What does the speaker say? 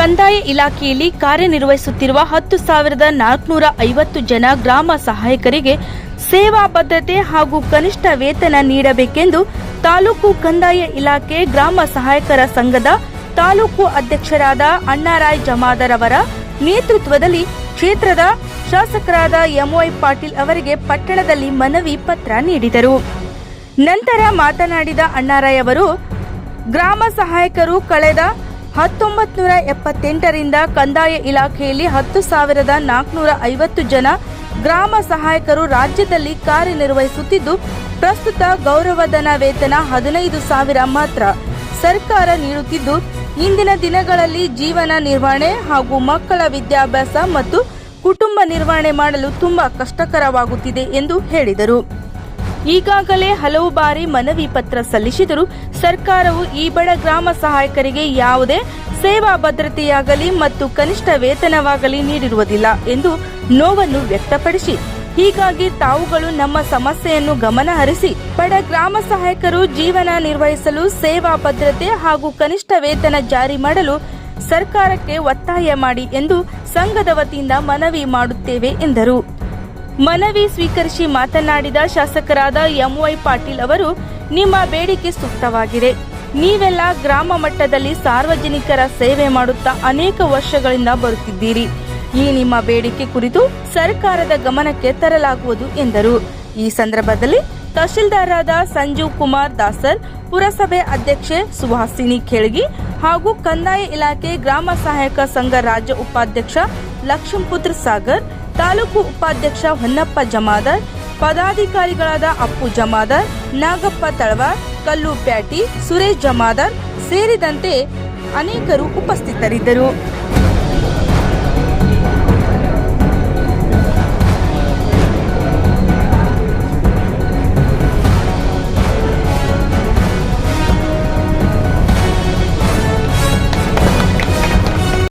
ಕಂದಾಯ ಇಲಾಖೆಯಲ್ಲಿ ಕಾರ್ಯನಿರ್ವಹಿಸುತ್ತಿರುವ ಹತ್ತು ಸಾವಿರದ ನಾಲ್ಕುನೂರ ಐವತ್ತು ಜನ ಗ್ರಾಮ ಸಹಾಯಕರಿಗೆ ಸೇವಾ ಭದ್ರತೆ ಹಾಗೂ ಕನಿಷ್ಠ ವೇತನ ನೀಡಬೇಕೆಂದು ತಾಲೂಕು ಕಂದಾಯ ಇಲಾಖೆ ಗ್ರಾಮ ಸಹಾಯಕರ ಸಂಘದ ತಾಲೂಕು ಅಧ್ಯಕ್ಷರಾದ ಅಣ್ಣಾರಾಯ್ ಜಮಾದರ್ ಅವರ ನೇತೃತ್ವದಲ್ಲಿ ಕ್ಷೇತ್ರದ ಶಾಸಕರಾದ ಎಂವೈ ಪಾಟೀಲ್ ಅವರಿಗೆ ಪಟ್ಟಣದಲ್ಲಿ ಮನವಿ ಪತ್ರ ನೀಡಿದರು. ನಂತರ ಮಾತನಾಡಿದ ಅಣ್ಣಾರಾಯ್ ಅವರು, ಗ್ರಾಮ ಸಹಾಯಕರು ಕಳೆದ ಹತ್ತೊಂಬತ್ತು ನೂರ ಎಪ್ಪತ್ತೆಂಟರಿಂದ ಕಂದಾಯ ಇಲಾಖೆಯಲ್ಲಿ ಹತ್ತು ಸಾವಿರದ ನಾಲ್ಕುನೂರ ಐವತ್ತು ಜನ ಗ್ರಾಮ ಸಹಾಯಕರು ರಾಜ್ಯದಲ್ಲಿ ಕಾರ್ಯನಿರ್ವಹಿಸುತ್ತಿದ್ದು, ಪ್ರಸ್ತುತ ಗೌರವಧನ ವೇತನ ಹದಿನೈದು ಸಾವಿರ ಮಾತ್ರ ಸರ್ಕಾರ ನೀಡುತ್ತಿದ್ದು, ಇಂದಿನ ದಿನಗಳಲ್ಲಿ ಜೀವನ ನಿರ್ವಹಣೆ ಹಾಗೂ ಮಕ್ಕಳ ವಿದ್ಯಾಭ್ಯಾಸ ಮತ್ತು ಕುಟುಂಬ ನಿರ್ವಹಣೆ ಮಾಡಲು ತುಂಬಾ ಕಷ್ಟಕರವಾಗುತ್ತಿದೆ ಎಂದು ಹೇಳಿದರು. ಈಗಾಗಲೇ ಹಲವು ಬಾರಿ ಮನವಿ ಪತ್ರ ಸಲ್ಲಿಸಿದರೂ ಸರ್ಕಾರವು ಈ ಬಡ ಗ್ರಾಮ ಸಹಾಯಕರಿಗೆ ಯಾವುದೇ ಸೇವಾ ಭದ್ರತೆಯಾಗಲಿ ಮತ್ತು ಕನಿಷ್ಠ ವೇತನವಾಗಲಿ ನೀಡಿರುವುದಿಲ್ಲ ಎಂದು ನೋವನ್ನು ವ್ಯಕ್ತಪಡಿಸಿ. ಹೀಗಾಗಿ ತಾವುಗಳು ನಮ್ಮ ಸಮಸ್ಯೆಯನ್ನು ಗಮನ ಹರಿಸಿ ಬಡ ಗ್ರಾಮ ಸಹಾಯಕರು ಜೀವನ ನಿರ್ವಹಿಸಲು ಸೇವಾ ಭದ್ರತೆ ಹಾಗೂ ಕನಿಷ್ಠ ವೇತನ ಜಾರಿ ಮಾಡಲು ಸರ್ಕಾರಕ್ಕೆ ಒತ್ತಾಯ ಮಾಡಿ ಎಂದು ಸಂಘದ ವತಿಯಿಂದ ಮನವಿ ಮಾಡುತ್ತೇವೆ ಎಂದರು. ಮನವಿ ಸ್ವೀಕರಿಸಿ ಮಾತನಾಡಿದ ಶಾಸಕರಾದ ಎಂವೈ ಪಾಟೀಲ್ ಅವರು, ನಿಮ್ಮ ಬೇಡಿಕೆ ಸೂಕ್ತವಾಗಿದೆ. ನೀವೆಲ್ಲ ಗ್ರಾಮ ಮಟ್ಟದಲ್ಲಿ ಸಾರ್ವಜನಿಕರ ಸೇವೆ ಮಾಡುತ್ತಾ ಅನೇಕ ವರ್ಷಗಳಿಂದ ಬರುತ್ತಿದ್ದೀರಿ. ಈ ನಿಮ್ಮ ಬೇಡಿಕೆ ಕುರಿತು ಸರ್ಕಾರದ ಗಮನಕ್ಕೆ ತರಲಾಗುವುದು ಎಂದರು. ಈ ಸಂದರ್ಭದಲ್ಲಿ ತಹಶೀಲ್ದಾರಾದ ಸಂಜೀವ್ ಕುಮಾರ್ ದಾಸರ್, ಪುರಸಭೆ ಅಧ್ಯಕ್ಷೆ ಸುಹಾಸಿನಿ ಖೇಳ್ಗಿ ಹಾಗೂ ಕಂದಾಯ ಇಲಾಖೆ ಗ್ರಾಮ ಸಹಾಯಕ ಸಂಘ ರಾಜ್ಯ ಉಪಾಧ್ಯಕ್ಷ ಲಕ್ಷ್ಮಪುತ್ರ ಸಾಗರ್ ತಾಲೂಕು ಉಪಾಧ್ಯಕ್ಷ ಹೊನ್ನಪ್ಪ ಜಮಾದರ್, ಪದಾಧಿಕಾರಿಗಳಾದ ಅಪ್ಪು ಜಮಾದರ್, ನಾಗಪ್ಪ ತಳವಾರ್, ಕಲ್ಲು ಪ್ಯಾಟಿ, ಸುರೇಶ್ ಜಮಾದರ್ ಸೇರಿದಂತೆ ಅನೇಕರು ಉಪಸ್ಥಿತರಿದ್ದರು.